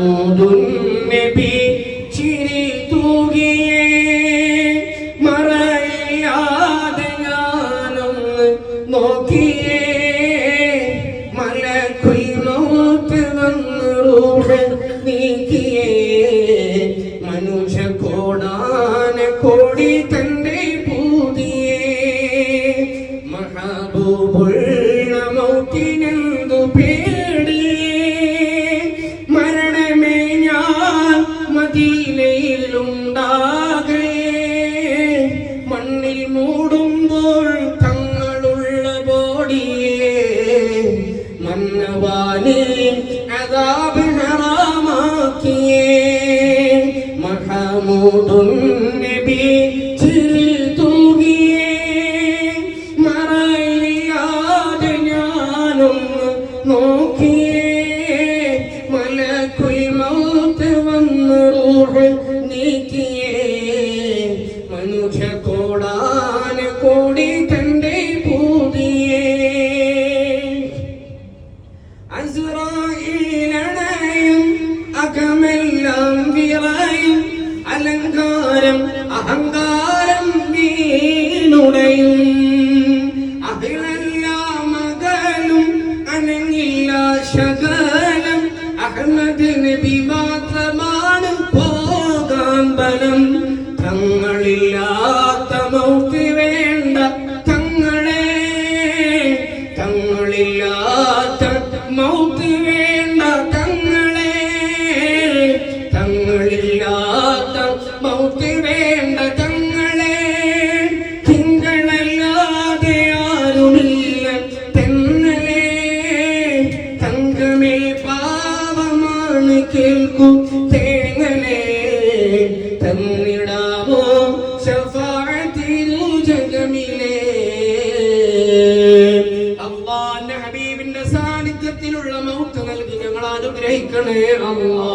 നബി ചിരി തൂകിയേ മറയാതെ ഞാനൊന്ന് നോക്കിയേ. മലക്കുൽ മൗത്ത് വന്ന് റൂഹ് നീക്കിയേ. മനുഷ്യ കോടാന കോടി തന്റെ പൂതിയേ. മഹബൂബുള്ള മൗത്തിനെന്തു മദീനയിലുണ്ടാകേ. മണ്ണിൽ മൂടുമ്പോൾ തങ്ങളുള്ള ബോഡിയേ മന്നവാനെ അതാബ് അസുറായിലണയും അകമെല്ലാം വിറയും. അലങ്കാരം അഹങ്കാരം വീണുടയും അഹിലെല്ലാം മകലും അനങ്ങില്ല ശകലം. അഹമ്മദ് നബി മാത്രമാണ് പോകാൻ ബലം തങ്ങളില്ലാത്ത മൗത്ത് വേണ്ട തങ്ങളെ. തങ്ങളില്ലാത്ത മൗത്ത് വേണ്ട തങ്ങളെ. തിങ്കളല്ലാതെ ആരുമില്ല തെന്നലെ. തങ്കമേ പാവമാണ് കേൾക്കൂ തേങ്ങലെ. തന്നിടാമോ സാന്നിധ്യത്തിലുള്ള മൗത്ത് നൽകി ഞങ്ങൾ അനുഗ്രഹിക്കണേ അള്ളാ.